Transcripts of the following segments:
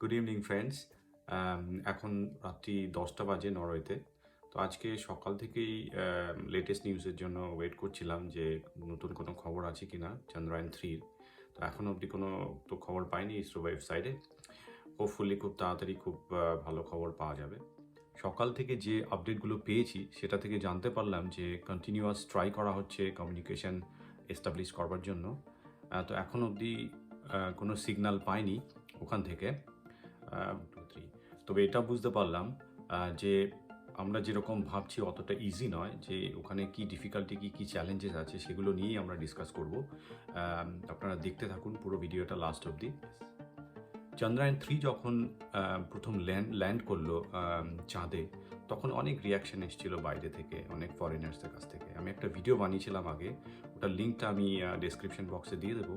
Good evening friends Um, এখন রাত্রি দশটা বাজে নরওয়েতে। তো আজকে সকাল থেকেই লেটেস্ট নিউজের জন্য ওয়েট করছিলাম যে নতুন কোনো খবর আছে কি না চন্দ্রায়ন থ্রির তো এখন অবধি কোনো তো খবর পাইনি ইসরো ওয়েবসাইটে হোপফুলি খুব তাড়াতাড়ি খুব ভালো খবর পাওয়া যাবে। সকাল থেকে যে আপডেটগুলো পেয়েছি সেটা থেকে জানতে পারলাম যে কন্টিনিউয়াস ট্রাই করা হচ্ছে কমিউনিকেশন এস্টাবলিশ করবার জন্য। তো এখন অবধি কোনো সিগন্যাল পাইনি ওখান থেকে। তবে এটা বুঝতে পারলাম যে আমরা যেরকম ভাবছি অতটা ইজি নয়, যে ওখানে কি ডিফিকাল্টি কি কি চ্যালেঞ্জেস আছে, সেগুলো নিয়েই আমরা ডিসকাস করব। আপনারা দেখতে থাকুন পুরো ভিডিওটা লাস্ট অবধি। চন্দ্রায়ন থ্রি যখন প্রথম ল্যান্ড ল্যান্ড করল চাঁদে, তখন অনেক রিয়াকশন এসেছিল বাইরে থেকে, অনেক ফরেনার্সদের কাছ থেকে। আমি একটা ভিডিও বানিয়েছিলাম আগে, ওটার লিঙ্কটা আমি ডেসক্রিপশন বক্সে দিয়ে দেবো।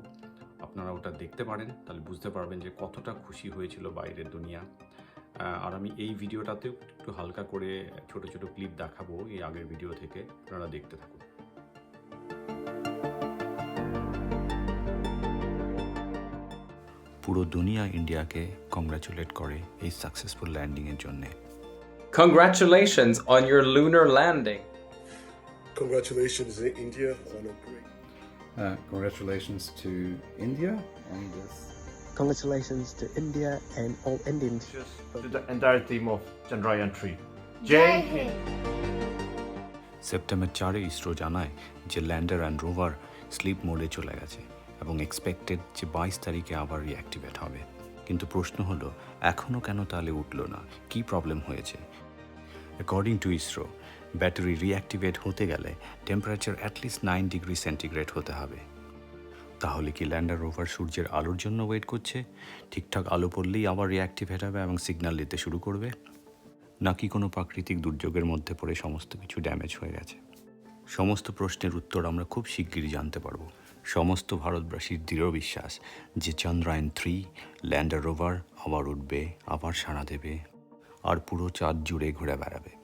আপনারা ওটা দেখতে পারেন তাহলে বুঝতে পারবেন যে কতটা খুশি হয়েছিল বাইরের দুনিয়া আর আমি এই ভিডিওটাতেও একটু হালকা করে ছোট ছোট ক্লিপ দেখাবো এই আগের ভিডিও থেকে আপনারা দেখতে থাকুন পুরো দুনিয়া ইন্ডিয়াকে কংগ্রাচুলেট করে এই সাকসেসফুল ল্যান্ডিংয়ের জন্যে Congratulations on your lunar landing. Congratulations, India, on a great. Uh, congratulations to India on this. Congratulations to India and all Indians. to the entire team of Chandrayaan 3. Jai Hind! September চারে ইসরো জানায় যে lander and rover slip মোডে চলে গেছে এবং expected যে বাইশ তারিখে আবার রিঅ্যাক্টিভেট হবে কিন্তু প্রশ্ন হলো এখনও কেন তাহলে উঠল না কি প্রবলেম হয়েছে according to ISRO battery reactivate হতে গেলে temperature at least nine degree centigrade হতে হবে। তাহলে কি ল্যান্ডার রোভার সূর্যের আলোর জন্য ওয়েট করছে? ঠিকঠাক আলো পড়লেই আবার রিঅ্যাক্টিভেট হবে এবং সিগন্যাল দিতে শুরু করবে? নাকি কোনো প্রাকৃতিক দুর্যোগের মধ্যে পড়ে সমস্ত কিছু ড্যামেজ হয়ে গেছে? সমস্ত প্রশ্নের উত্তর আমরা খুব শিগগিরই জানতে পারব। সমস্ত ভারতবাসীর দৃঢ় বিশ্বাস যে চন্দ্রায়ন থ্রি ল্যান্ডার রোভার আবার উঠবে, আবার সাড়া দেবে, আর পুরো চাঁদ জুড়ে ঘুরে বেড়াবে।